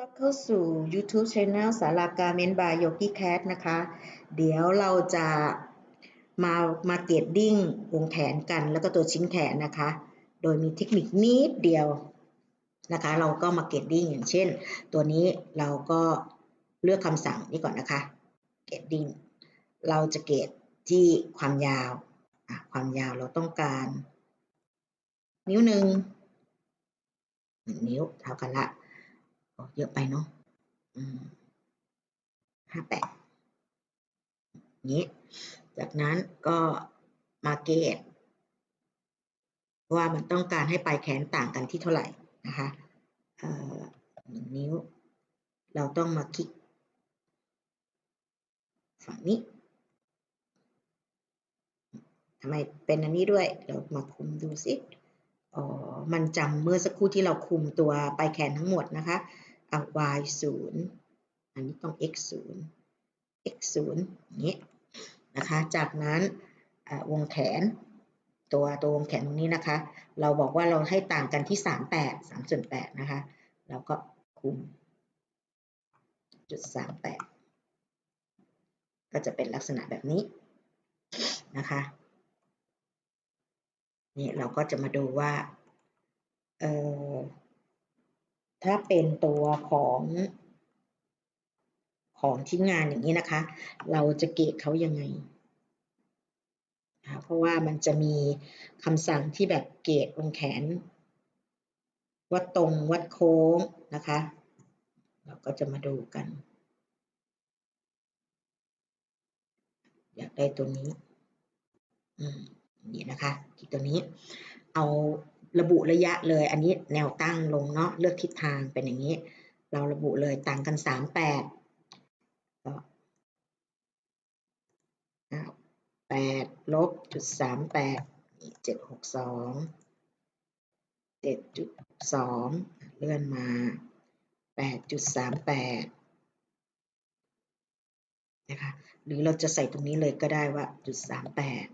รับเข้าสู่ YouTube Channel สาราการเมนบายโยกิแคทนะคะ เดี๋ยวเราจะมามาเกตดิ้งวงแขนกันแล้วก็ตัวชิ้นแขนนะคะ โดยมีเทคนิคนิดเดียวนะคะ เราก็มาเกตดิ้งอย่างเช่น ตัวนี้เราก็เลือกคำสั่งนี้ก่อนนะคะเกตดิ้งเราจะเกตที่ความยาว ความยาวเราต้องการ นิ้วหนึ่งนิ้วเท่ากันละ เยอะไปเนาะห้าแปดนี้ จากนั้นก็มาเกตว่ามันต้องการให้ปลายแขนต่างกันที่เท่าไหร่นะคะหนึ่งนิ้ว เราต้องมาคลิก ฝั่งนี้ทำไมเป็นอันนี้ด้วย เรามาคุมดูสิ อ๋อ มันจำเมื่อสักครู่ที่เราคุมตัวปลายแขนทั้งหมดนะคะ เอา y 0อันนี้ต้อง x 0 x 0อย่างนี้นะคะ จากนั้นวงแขน ตัวตัววงแขนตรงนี้นะคะ เราบอกว่าเราให้ต่างกันที่ 3 8 3ส่วน8นะคะ เราก็คุมจุด38 ก็จะเป็นลักษณะแบบนี้นะคะนี่เราก็จะมาดูว่าเออ ถ้าเป็นตัวของของชิ้นงานอย่างนี้นะคะ เราจะเกตเขายังไง เพราะว่ามันจะมีคำสั่งที่แบบเกตวงแขน วัดตรงวัดโค้งนะคะ เราก็จะมาดูกัน อยากได้ตัวนี้ อืมนี่นะคะที่ตัวนี้ เอา ระบุระยะเลย อันนี้แนวตั้งลงเนาะเลือกทิศทางเป็นอย่างนี้ เราระบุเลยต่างกัน 3 8ก็แปดลบจุดสามแปดเจ็ดหกสองเจ็ดจุดสองเลื่อนมาแปดจุดสามแปดนะคะหรือเราจะใส่ตรงนี้เลยก็ได้ว่าจุดสามแปด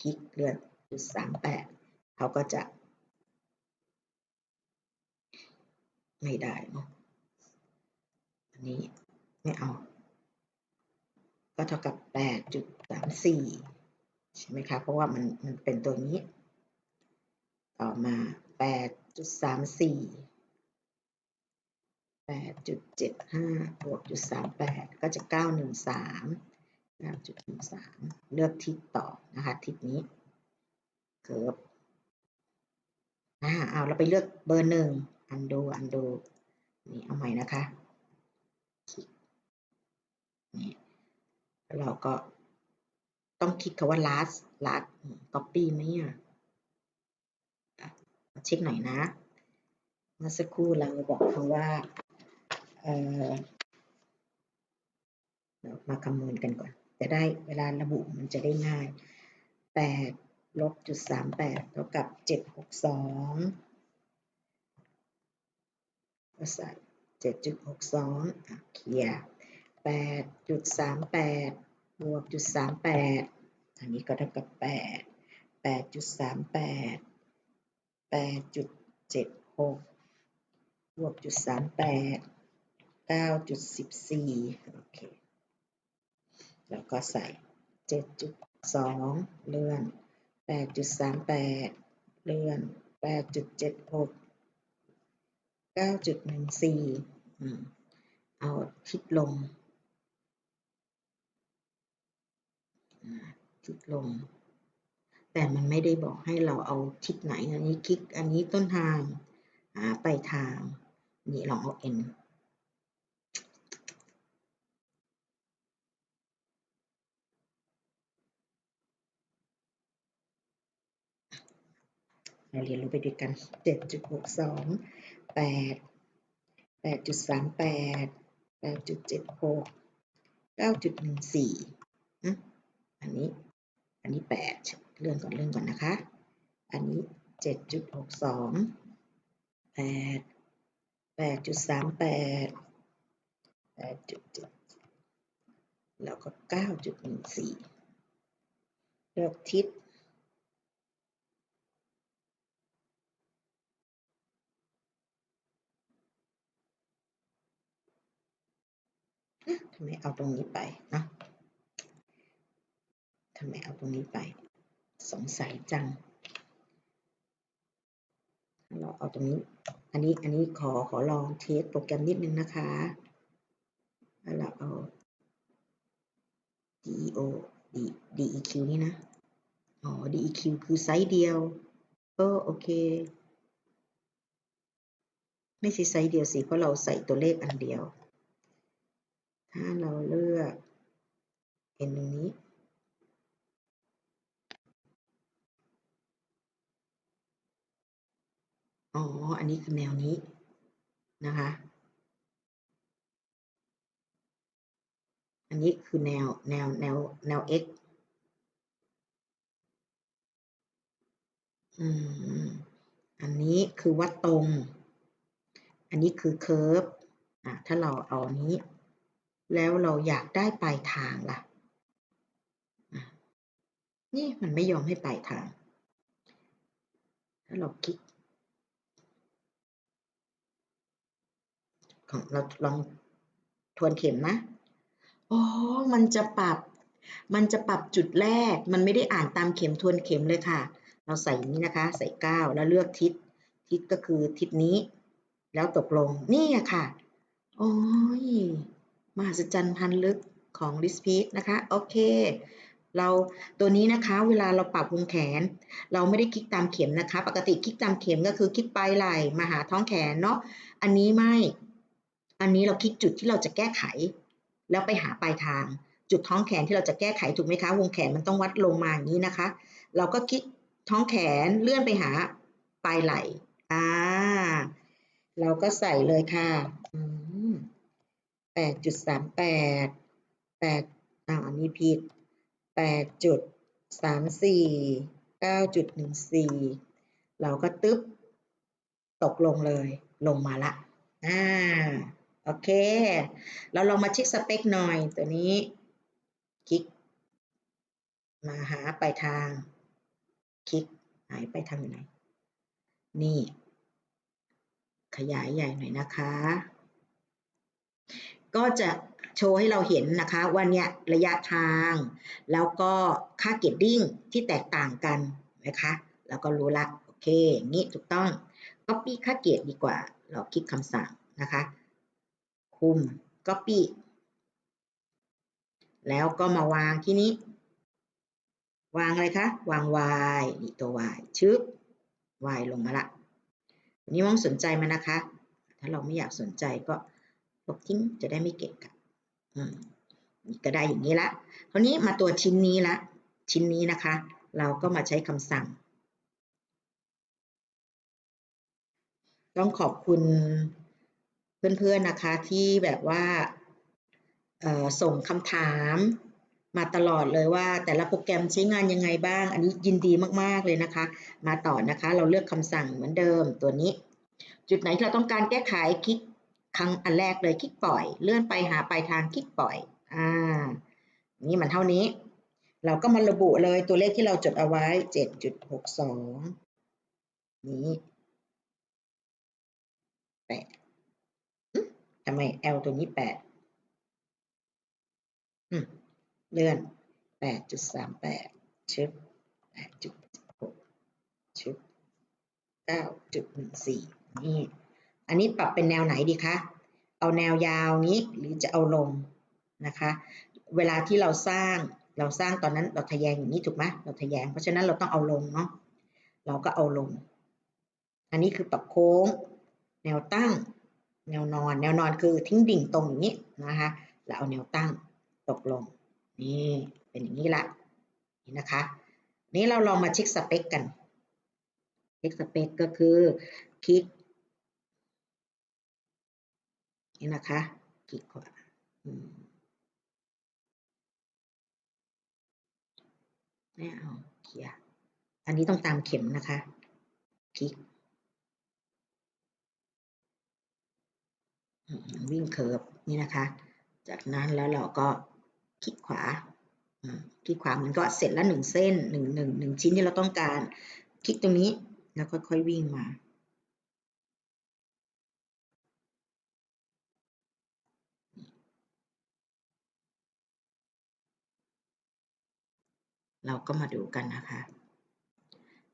คลิกเลื่อนจุดสามแปดเขาก็จะ ไม่ได้เนาะอันนี้ไม่เอา ก็เท่ากับแปดจุดสามสี่ใช่ไหมคะ เพราะว่ามันมันเป็นตัวนี้ ต่อมาแปดจุดสามสี่แปดจุดเจ็ดห้าบวกจุดสามแปดก็จะเก้าหนึ่งสาม9.13เลือกทิศต่อนะคะทิศนี้เคิร์ฟอ่าเอาเราไปเลือกเบอร์หนึ่ง อันดูอันดูนี่เอาใหม่นะคะนี่เราก็ต้องคลิกคำว่า last last copy ไหมอะเช็คหน่อยนะ เมื่อสักครู่เราบอกคำว่า เออเรามาคำนวณกันก่อน จะได้เวลาระบุมันจะได้ง่ายแปดลบจุดสามแปดเท่ากับเจ็ดห ก็ใส่เจ็ดจุดหกสองเคลียแปดจุดสามแปดบวกจุดสามแปดอันนี้ก็เท่ากับแปดแปดจุดสามแปดแปดจุดเจ็ดหกบวกจุดสามแปดเก้าจุดสิบสี่โอเค แล้วก็ใส่7.2เลื่อน8.38เลื่อน8.76 9.14เอาทิศลงทิศลง แต่มันไม่ได้บอกให้เราเอาทิศไหน อันนี้คลิก อันนี้ต้นทางไปทาง นี่ลองเอา n เราเรียนรู้ไปด้วยกัน 7.62 แปดแปดจุดสามแปดแปดจุดเจ็ดหกเก้าจุดหนึ่งสี่อันนี้ อันนี้แปดเลื่อนก่อนเลื่อนก่อนนะคะ อันนี้เจ็ดจุดหกสองแปดแปดจุดสามแปดแปดจุดเจ็ดแล้วก็เก้าจุดหนึ่งสี่เลือกทิศำไมเอาตรงนี้ไปนะทำไมเอาตรงนี้ไป สงสัยจัง เราเอาตรงนี้ อันนี้ อันนี้ขอ ขอลองเทสโปรแกรมนิดนึงนะคะแล้วเราเอา DEO DEQ นี่นะ อ๋อ DEQ คือไซส์เดียวเออโอเค ไม่ใช่ไซส์เดียวสิ เพราะเราใส่ตัวเลขอันเดียว ถ้าเราเลือกเอ็นตรงนี้ อ๋อ อันนี้คือแนวนี้นะคะ อันนี้คือแนวแนวแนวแนว x อืม อันนี้คือวัดตรง อันนี้คือเคอร์ฟอะถ้าเราเอาอันนี้ แล้วเราอยากได้ปลายทางล่ะ นี่มันไม่ยอมให้ปลายทาง ถ้าเราคลิกของเราลองทวนเข็มนะ อ๋อ มันจะปรับ มันจะปรับจุดแรก มันไม่ได้อ่านตามเข็มทวนเข็มเลยค่ะ เราใส่นี้นะคะ ใส่เก้าแล้วเลือกทิศ ทิศก็คือทิศนี้ แล้วตกลง นี่อะค่ะ โอ้ย มหัศจรรย์พันลึกของ l i s p e e d นะคะ โอเค เราตัวนี้นะคะเวลาเราปรับวงแขน เราไม่ได้คลิกตามเข็มนะคะ ปกติคลิกตามเข็มก็คือคลิกปลายไหล่มาหาท้องแขนเนาะอันนี้ไม่ อันนี้เราคลิกจุดที่เราจะแก้ไข แล้วไปหาปลายทาง จุดท้องแขนที่เราจะแก้ไขถูกไหมคะ วงแขนมันต้องวัดลงมาอย่างนี้นะคะ เราก็คลิกท้องแขนเลื่อนไปหาปลายไหล่อ่าเราก็ใส่เลยค่ะ ดจุดสามแปดแปดอ่าอันนี้ผิดแปดจุดสามสี่เก้าจุดหนึ่งสี่เราก็ตึ๊บตกลงเลยลงมาละอ่าโอเค เราลองมาเช็คสเปคหน่อยตัวนี้ คลิก มาหาปลายทาง คลิกหายไปทางไหน นี่ ขยายใหญ่หน่อยนะคะ ก็จะโชว์ให้เราเห็นนะคะว่าเนี่ยระยะทาง แล้วก็ค่าเกตติ้งที่แตกต่างกันนะคะแล้วก็รู้ละโอเคอย่างนี้ถูกต้อง Copy ค่าเกตดีกว่า เราคลิกคำสั่งนะคะคุม Copy แล้วก็มาวางที่นี้ วางอะไรคะ วาง y นี่ตัว y ชึบ y ลงมาละนี้มองสนใจมันนะคะ ถ้าเราไม่อยากสนใจก็ ลบทิ้งจะได้ไม่เกะกะก็ได้อย่างนี้ละคราวนี้มาตัวชิ้นนี้ละ ชิ้นนี้นะคะ เราก็มาใช้คำสั่ง ต้องขอบคุณเพื่อนๆนะคะที่แบบว่าส่งคำถามมาตลอดเลยว่า แต่ละโปรแกรมใช้งานยังไงบ้าง อันนี้ยินดีมากๆเลยนะคะ มาต่อนะคะ เราเลือกคำสั่งเหมือนเดิมตัวนี้ จุดไหนที่เราต้องการแก้ไขคลิก ครั้งอันแรกเลยคลิกปล่อย เลื่อนไปหาปลายทางคลิกปล่อย อ่า นี่มันเท่านี้ เราก็มาระบุเลยตัวเลขที่เราจดเอาไว้ 7.62 นี้แปดทำไม L ตัวนี้แปดเลื่อน8.38ชึบ8.6ชึบ9.14นี่ อันนี้ปรับเป็นแนวไหนดีคะ เอาแนวยาวนี้หรือจะเอาลงนะคะ เวลาที่เราสร้างเราสร้างตอนนั้นเราทะแยงอย่างนี้ถูกไหมเราทะแยง เพราะฉะนั้นเราต้องเอาลงเนาะ เราก็เอาลง อันนี้คือปรับโค้ง แนวตั้ง แนวนอน แนวนอนคือทิ้งดิ่งตรงอย่างนี้นะคะ แล้วเอาแนวตั้งตกลง นี่เป็นอย่างนี้ละนี่นะคะ นี้เราลองมาเช็คสเปคกัน เช็คสเปคก็คือคลิก นี่นะคะคลิกขวาไม่เอาเขียอันนี้ต้องตามเข็มนะคะคลิกวิ่งเคิร์ฟนี่นะคะ จากนั้นแล้วเราก็คลิกขวาคลิกขวามันก็เสร็จแล้วหนึ่งเส้นหนึ่งหนึ่งหนึ่งชิ้นที่เราต้องการ คลิกตรงนี้แล้วค่อยๆวิ่งมา เราก็มาดูกันนะคะ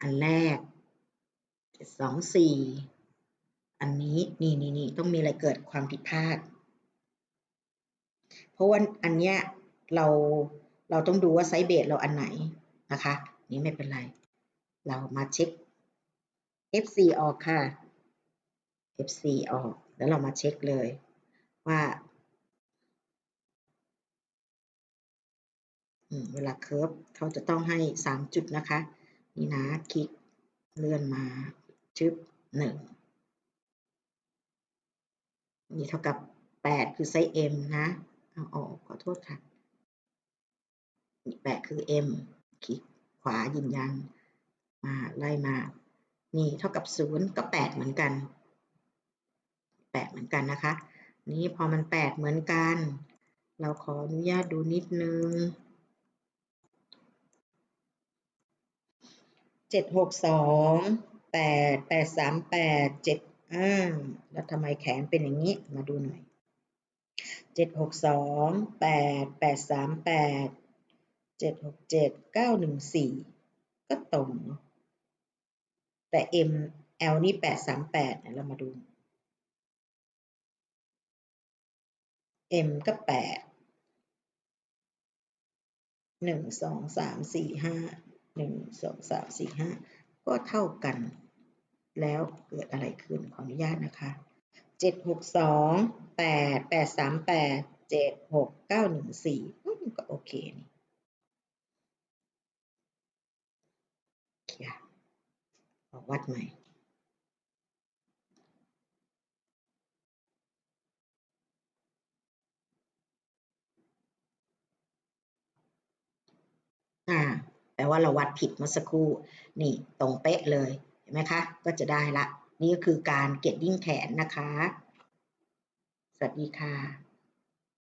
อันแรกสองสี่อันนี้นี่นี่นี่ต้องมีอะไรเกิดความผิดพลาด เพราะว่าอันเนี้ยเราเราต้องดูว่าไซส์เบสเราอันไหนนะคะ นี่ไม่เป็นไร เรามาเช็ค F4 ออกค่ะ F4 ออก แล้วเรามาเช็คเลย ว่า เวลาเคิร์ฟเขาจะต้องให้ 3 จุดนะคะ นี่นะคลิกเลื่อนมาชึบหนึ่งนี่เท่ากับ 8 คือไซส์ M นะ เอาออกขอโทษค่ะนี่8คือ M คลิกขวายืนยันมาไล่มา นี่เท่ากับ 0 ก็ 8 เหมือนกัน 8 เหมือนกันนะคะ นี่พอมัน 8 เหมือนกัน เราขออนุญาตดูนิดนึง เจ็ดหกสองแปดแปดสามแปดเจ็ดอ่าแล้วทำไมแขนเป็นอย่างนี้มาดูหน่อยเจ็ดหกสองแปดแปดสามแปดเจ็ดหกเจ็ดเก้าหนึ่งสี่ก็ตรงเนาะแต่ M L นี่แปดสามแปดเรามาดู M ก็แปดหนึ่งสองสามสี่ห้า หนึ่งสองสามสี่ห้าก็เท่ากัน แล้วเกิดอะไรขึ้นขออนุญาตนะคะเจ็ดหกสองแปดแปดสามแปดเจ็ดหกเก้าหนึ่งสี่ก็โอเคนี่ยวัดใหม่ อ่า แปลว่าเราวัดผิดเมื่อสักครู่นี่ตรงเป๊ะเลยเห็นไหมคะ ก็จะได้ละ นี่ก็คือการเก็ตดิ้งแขนนะคะ สวัสดีค่ะ